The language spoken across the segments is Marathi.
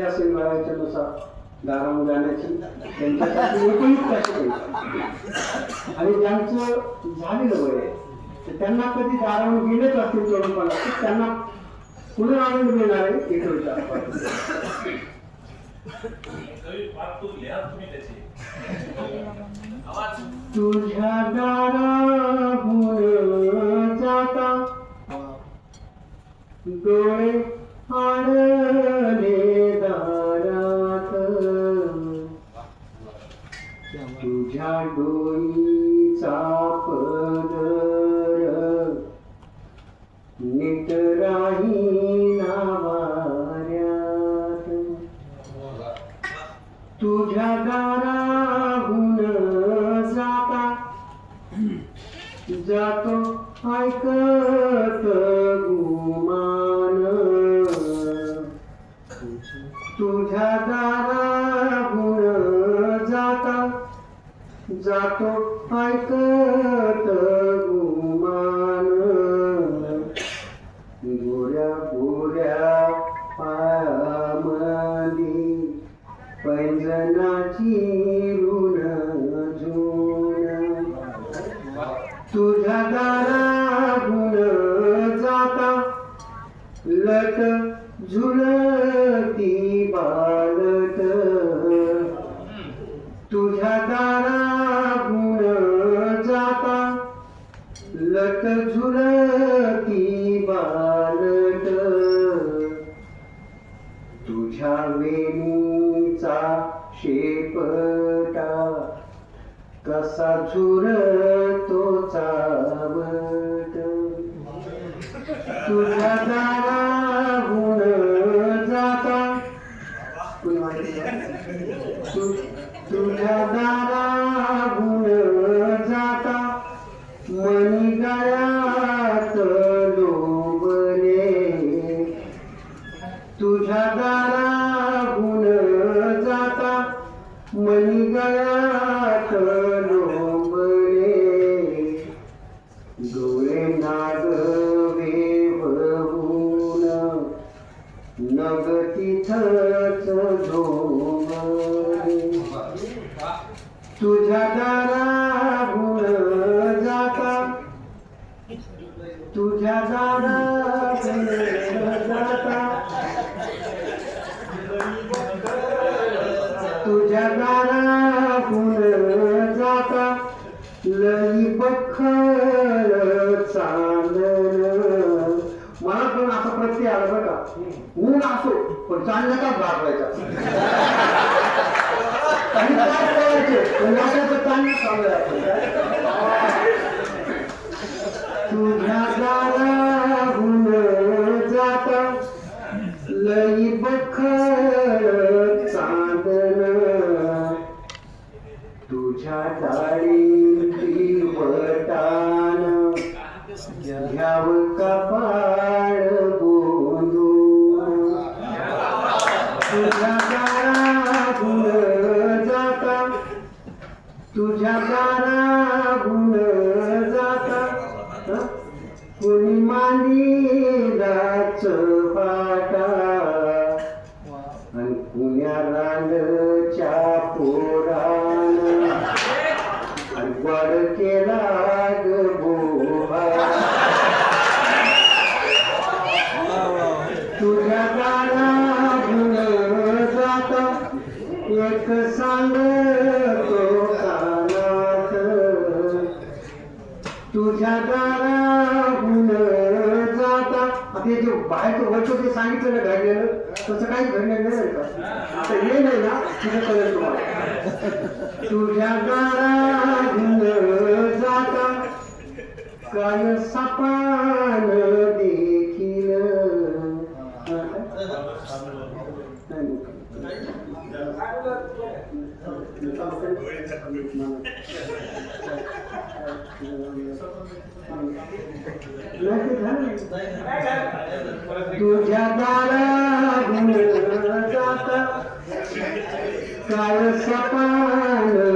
असेल नुसार जाण्याची त्यांच्यासाठी उपयुक्त आणि ज्यांचं झालेलं वय आहे, तर त्यांना कधी दारावून गेलेच असतील तरुणपणा तर त्यांना पुढे आनंद मिळणार आहे एक विचार तुझ्या दारा जाता डोळे आड तुझ्या डोईचा पदर नितराही राही नावाऱ्यात तुझ्या दाराहून जाता जातो ऐकत गुमान. तुझ्या दारा जातो. ऐकत गुमान. गोऱ्या गोऱ्या पायामधी पैंजनाची ऋण झुण तुझ्या गुण जाता. लट झुलती बालट. लट झुलती बालट. तुझ्या वेणीचा शेपटा कसा झुरतो चावट. तुझ्या दाराहून जाता. कोणी माहिती का? तु- तुझ्या दाराहून जाता तुझ्या दाराहून जाता. तुझ्या दाराहून जाता. तुझ्या दाराहून ऊन असो पण चांदण्याचाच भाग व्हायचा? आणि काय करायचे? चांगलं तुझ्या जाता लई बखर चांदण. तुझ्या दारी तुझ्या दाराहून जाता तुझ्या दाराहून जाता हं? कुणी मांडीलाच पाटा आणि कुण्या रांगच्या पोरान आणि गोड केला ग बोबा तुझ्या दाराहून जाता एक सांगतो कानात तुझ्या दाराहून जाता. आता हे जे बाहेर वरचं ते सांगितलं ना घडलेलं तसं काही घडलेलं नाही का? आता हे नाही ना तुझं कळेल तुम्हाला. तुझ्या दाराहून जाता. काय सपान देखील तुझ्या दाराहून जाता. काळ सपान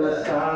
coração.